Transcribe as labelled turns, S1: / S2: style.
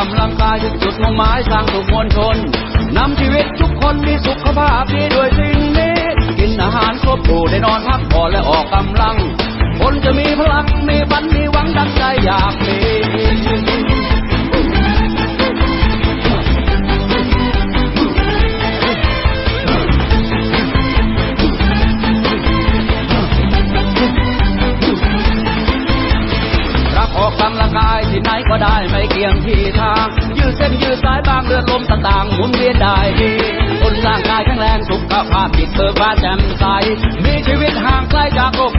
S1: มุ่งหมายสร้างสุขมวลชนนำชีวิตทุกคนมีสุขภาพดีด้วยสิ่งนี้ กินอาหารครบถูได้นอนพักผ่อนและออกกำลัง คนจะมีพลังมีฝันมีหวังดังใจอยากมี รักออกกำลังกายที่ไหนก็ได้ไม่เกี่ยงที่ทาง ยืดเส้นยืดสายบางเลือดลมต่างๆหมุนเวียนได้ดีคนร่างกายแข็งแรงสุขภาพจิตเบิกบานแจ่มใส มีชีวิตห่างไกลจากโรค